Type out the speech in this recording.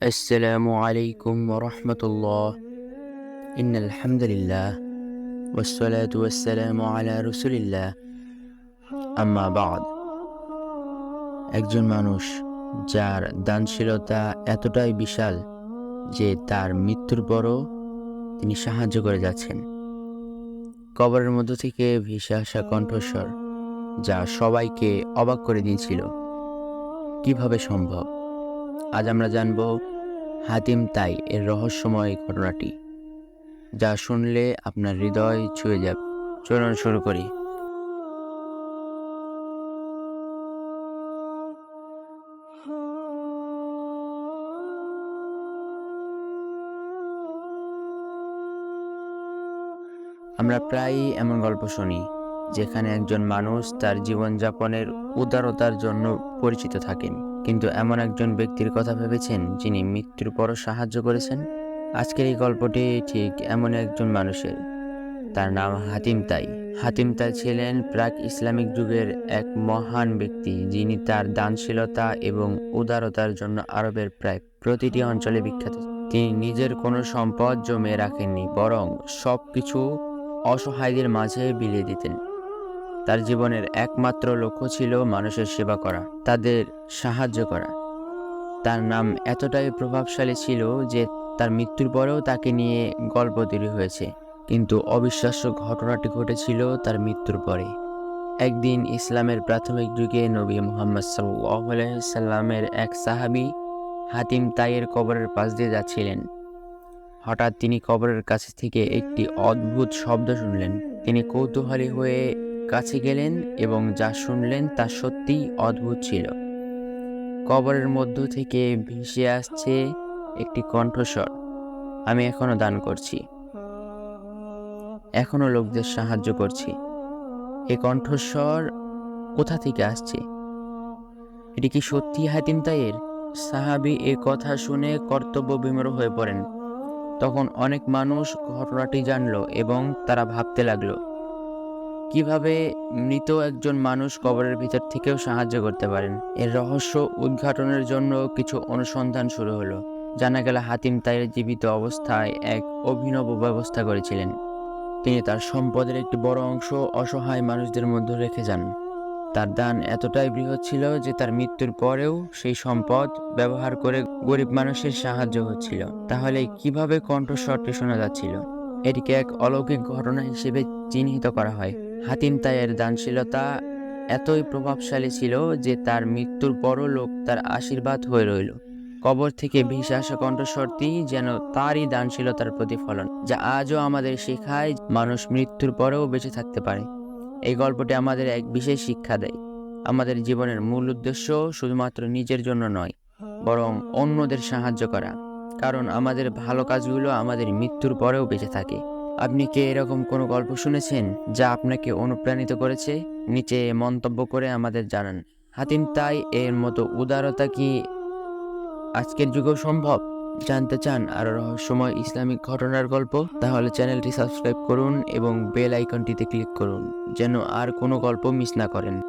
السلام عليكم ورحمة الله إن الحمد لله والصلاة والسلام على رسول الله أما بعد একজন মানুষ যার দানশীলতা এতটাই বিশাল যে তার মৃত্যুর পরও তিনি সাহায্য করে যাচ্ছেন কবরের মধ্য থেকে ভেসে আসা কণ্ঠস্বর যা সবাইকে অবাক করে দিয়েছিল কিভাবে সম্ভব আজ আমরা জানব হাতিম তাই এর রহস্যময় ঘটনাটি, যা শুনলে আপনার হৃদয় ছুঁয়ে যাবে। চলুন শুরু করি। আমরা প্রায়ই এমন গল্প শুনি, যেখানে একজন মানুষ তার জীবনযাপনের উদারতার জন্য পরিচিত থাকেন। কিন্তু এমন একজন ব্যক্তির কথা ভেবেছেন যিনি মৃত্যুর পরও সাহায্য করেছেন? আজকের এই গল্পটি ঠিক এমন একজন মানুষের। তার নাম হাতিম তাই। হাতিম তাই ছিলেন প্রাক ইসলামিক যুগের এক মহান ব্যক্তি যিনি তার দানশীলতা এবং উদারতার জন্য আরবের প্রায় প্রতিটি অঞ্চলে বিখ্যাত। তিনি নিজের কোনো সম্পদ জমে রাখেননি, বরং সব কিছু অসহায়দের মাঝে বিলিয়ে দিতেন। তার জীবনের একমাত্র লক্ষ্য ছিল মানুষের সেবা করা, তাদের সাহায্য করা। তার নাম এতটাই প্রভাবশালী ছিল যে তার মৃত্যুর পরেও তাকে নিয়ে গল্প তৈরি হয়েছে, কিন্তু অবিশ্বাস্য ঘটনাটি ঘটেছিল তার মৃত্যুর পরে। একদিন ইসলামের প্রাথমিক যুগে নবী মোহাম্মদ সাল্লামের এক সাহাবি হাতিম তাইয়ের কবরের পাশ দিয়ে যাচ্ছিলেন। হঠাৎ তিনি কবরের কাছে থেকে একটি অদ্ভুত শব্দ শুনলেন। তিনি কৌতূহলী হয়ে কাছে গেলেন এবং যা শুনলেন তা সত্যিই অদ্ভুত ছিল। কবরের মধ্য থেকে ভেসে আসছে একটি কণ্ঠস্বর, আমি এখনও দান করছি। এখনও লোকদের সাহায্য করছি। এ কণ্ঠস্বর কোথা থেকে আসছে? এটি কি সত্যি হাতিম তাইয়ের সাহাবি এ কথা শুনে কর্তব্য বিমর হয়ে পড়েন। তখন অনেক মানুষ ঘটনাটি জানলো এবং তারা ভাবতে লাগল কীভাবে মৃত একজন মানুষ কবরের ভিতর থেকেও সাহায্য করতে পারেন? এর রহস্য উদ্ঘাটনের জন্য কিছু অনুসন্ধান শুরু হলো। জানা গেল, হাতিম তাইয়ের জীবিত অবস্থায় এক অভিনব ব্যবস্থা করেছিলেন। তিনি তার সম্পদের একটি বড় অংশ অসহায় মানুষদের মধ্যে রেখে যান। তার দান এতটাই বৃহৎ ছিল যে তার মৃত্যুর পরেও সেই সম্পদ ব্যবহার করে গরিব মানুষের সাহায্য হচ্ছিল। তাহলে কীভাবে কণ্ঠস্বরটি শোনা যাচ্ছিল? এটিকে এক অলৌকিক ঘটনা হিসেবে চিহ্নিত করা হয়। হাতিম তাইয়ের দানশীলতা এতই প্রভাবশালী ছিল যে তার মৃত্যুর পরও লোক তার আশীর্বাদ হয়ে রইল। কবর থেকে আসা কণ্ঠস্বরটি যেন তারই দানশীলতার প্রতিফলন, যা আজও আমাদের শেখায় মানুষ মৃত্যুর পরেও বেঁচে থাকতে পারে। এই গল্পটি আমাদের এক বিশেষ শিক্ষা দেয়। আমাদের জীবনের মূল উদ্দেশ্য শুধুমাত্র নিজের জন্য নয়, বরং অন্যদের সাহায্য করা। কারণ আমাদের ভালো কাজগুলো আমাদের মৃত্যুর পরেও বেঁচে থাকে। আপনি কি এরকম কোনো গল্প শুনেছেন যা আপনাকে অনুপ্রাণিত করেছে? নিচে মন্তব্য করে আমাদের জানান। হাতিম, তাই এর মতো উদারতা কি আজকের যুগেও সম্ভব? জানতে চান আরও রহস্যময় ইসলামিক ঘটনার গল্প? তাহলে চ্যানেলটি সাবস্ক্রাইব করুন এবং বেল আইকনটিতে ক্লিক করুন, যেন আর কোনো গল্প মিস না করেন।